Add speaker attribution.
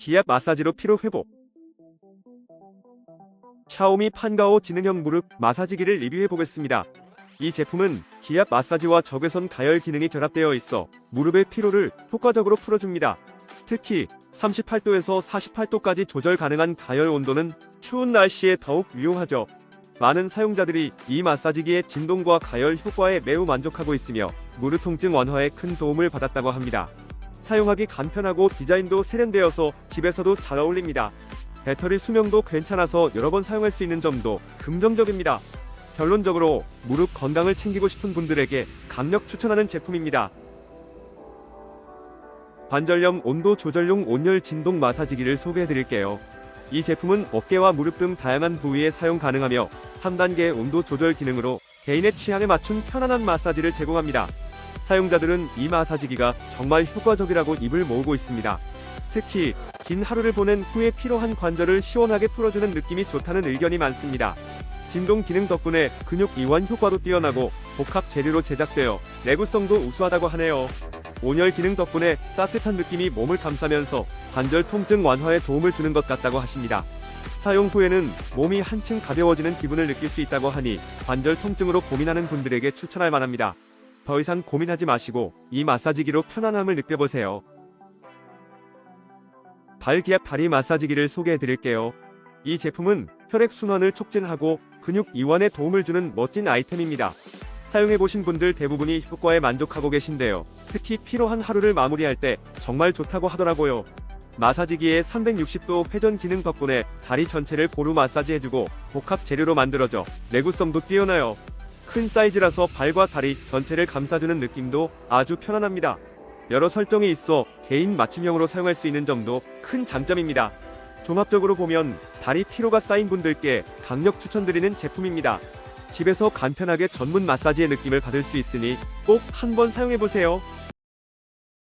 Speaker 1: 기압 마사지로 피로 회복. 샤오미 판가오 지능형 무릎 마사지기를 리뷰해 보겠습니다. 이 제품은 기압 마사지와 적외선 가열 기능이 결합되어 있어 무릎의 피로를 효과적으로 풀어줍니다. 특히 38도에서 48도까지 조절 가능한 가열 온도는 추운 날씨에 더욱 유용하죠. 많은 사용자들이 이 마사지기의 진동과 가열 효과에 매우 만족하고 있으며 무릎 통증 완화에 큰 도움을 받았다고 합니다. 사용하기 간편하고 디자인도 세련되어서 집에서도 잘 어울립니다. 배터리 수명도 괜찮아서 여러 번 사용할 수 있는 점도 긍정적입니다. 결론적으로 무릎 건강을 챙기고 싶은 분들에게 강력 추천하는 제품입니다. 관절염 온도 조절용 온열 진동 마사지기를 소개해 드릴게요. 이 제품은 어깨와 무릎 등 다양한 부위에 사용 가능하며 3단계 온도 조절 기능으로 개인의 취향에 맞춘 편안한 마사지를 제공합니다. 사용자들은 이 마사지기가 정말 효과적이라고 입을 모으고 있습니다. 특히 긴 하루를 보낸 후에 피로한 관절을 시원하게 풀어주는 느낌이 좋다는 의견이 많습니다. 진동 기능 덕분에 근육 이완 효과도 뛰어나고 복합 재료로 제작되어 내구성도 우수하다고 하네요. 온열 기능 덕분에 따뜻한 느낌이 몸을 감싸면서 관절 통증 완화에 도움을 주는 것 같다고 하십니다. 사용 후에는 몸이 한층 가벼워지는 기분을 느낄 수 있다고 하니 관절 통증으로 고민하는 분들에게 추천할 만합니다. 더 이상 고민하지 마시고 이 마사지기로 편안함을 느껴보세요. 발기압 다리 마사지기를 소개해 드릴게요. 이 제품은 혈액순환을 촉진하고 근육 이완에 도움을 주는 멋진 아이템입니다. 사용해보신 분들 대부분이 효과에 만족하고 계신데요. 특히 피로한 하루를 마무리할 때 정말 좋다고 하더라고요. 마사지기의 360도 회전 기능 덕분에 다리 전체를 고루 마사지해주고 복합 재료로 만들어져 내구성도 뛰어나요. 큰 사이즈라서 발과 다리 전체를 감싸주는 느낌도 아주 편안합니다. 여러 설정이 있어 개인 맞춤형으로 사용할 수 있는 점도 큰 장점입니다. 종합적으로 보면 다리 피로가 쌓인 분들께 강력 추천드리는 제품입니다. 집에서 간편하게 전문 마사지의 느낌을 받을 수 있으니 꼭 한번 사용해보세요.